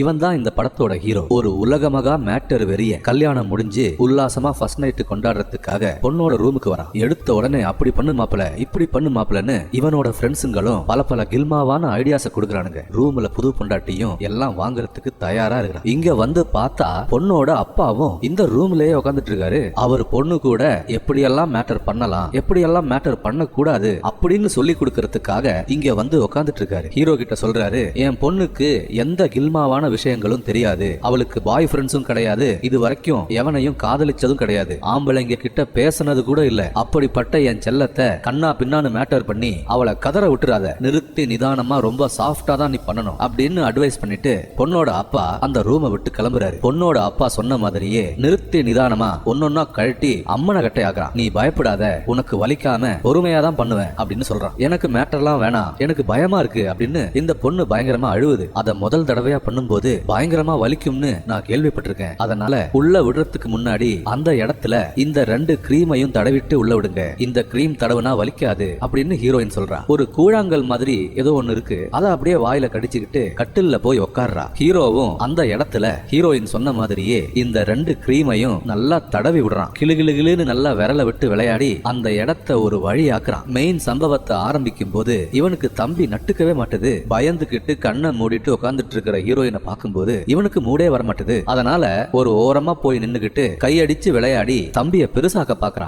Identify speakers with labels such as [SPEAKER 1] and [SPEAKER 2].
[SPEAKER 1] இவன் தான் இந்த படத்தோட ஹீரோ. ஒரு உலகமகா மேட்டர் வெறிய கல்யாணம் முடிஞ்சு உல்லாசமா ஃபர்ஸ்ட் நைட் கொண்டாடுறதுக்காக பொண்ணோட ரூமுக்கு வரான். எடுத்த உடனே அப்படி பண்ணு மாப்பிள இப்படி பண்ணு மாப்பிளன்னு இவனோட ஃப்ரெண்ட்ஸுங்களும் பல பல கில்மாவான ஐடியாஸ கொடுக்குறானுங்க. ரூம்ல புது பொண்டாட்டியும் எல்லாம் வாங்குறதுக்கு தயாரா இருக்கிறான். இங்க வந்து பார்த்தா பொண்ணோட அப்பாவும் இந்த ரூம்லயே உட்காந்துட்டு இருக்காரு. அவர் பொண்ணு கூட எப்படியெல்லாம் மேட்டர் பண்ணலாம் எப்படியெல்லாம் மேட்டர் பண்ணக்கூடாது அப்படின்னு சொல்லி கொடுக்கறதுக்காக இங்க வந்து உட்காந்துட்டு இருக்காரு. ஹீரோ கிட்ட சொல்றாரு என் பொண்ணுக்கு எந்த கில்மாவான விஷயங்களும் தெரியாது. அவளுக்கு பாய் ஃப்ரெண்ட்ஸும் கிடையாது. இது வரைக்கும் எவனையும் காதலிச்சதும் கிடையாது. ஆம்பளைங்க கிட்ட பேசினது கூட இல்ல. அப்படிப்பட்ட என் செல்லத்தை கண்ணா பின்னான்னு மேட்டர் பண்ணி அவளை கதற விட்டுறாத. நிறுத்தி நிதானமா ரொம்ப சாஃப்டா தான் நீ பண்ணணும் அப்படின்னு அட்வைஸ் பண்ணிட்டு பொண்ணோட அப்பா அந்த ரூமை விட்டு கிளம்புறாரு. பொண்ணோட அப்பா சொன்ன மாதிரியே நிறுத்தி நிதானமா ஒன்னொன்னா கழட்டி அம்மனை கட்டையாக்குறான் நீ பயப்படாத. உனக்கு வலிக்காம பொறுமையா தான் பண்ணுவேன் அப்படின்னு சொல்றான். எனக்கு மேட்டர்லாம் வேணாம். எனக்கு பயமா இருக்கு அப்படின்னு இந்த பொண்ணு பயங்கரமா அழுவுது. அதை முதல் தடவையா பண்ணும்போது பயங்கரமா வலிக்கும்னு நான் கேள்விப்பட்டிருக்கேன். அதனால உள்ள விடுறதுக்கு முன்னாடி அந்த இடத்துல இந்த ரெண்டு கிரீமையும் தடவிட்டு உள்ள விடுங்க. இந்த கிரீம் தடவுனா வலிக்காது அப்படின்னு ஹீரோயின் சொல்றா. ஒரு கூழாங்கல் மாதிரி ஏதோ ஒண்ணு இருக்கு. அதை அப்படியே வாயில கடிச்சுக்கிட்டு கட்டில்ல போய் உட்கார்றா ஹீரோவும் அந்த இடத்துல ஹீரோயின் சொன்ன மாதிரியே இந்த ரெண்டு கிரீமையும் நல்லா தடவி விடுறான். கிளு கிளு கிளுன்னு நல்லா விரல விட்டு விளையாடி அந்த இடத்த ஒரு வழி ஆக்குறான். மெயின் சம்பவத்தை ஆரம்பிக்கும் போது இவனுக்கு தம்பி நட்டுக்கவே மாட்டுது. பயந்துகிட்டு கண்ணை மூடிட்டு உட்காந்துட்டு இருக்கிற ஹீரோயினை பார்க்கும்போது இவனுக்கு மூடே வரமாட்டது. அதனால ஒரு ஓரமா போய் நின்னுகிட்டு கையடிச்சு விளையாடி தம்பிய பெருசாக்க பாக்குறான்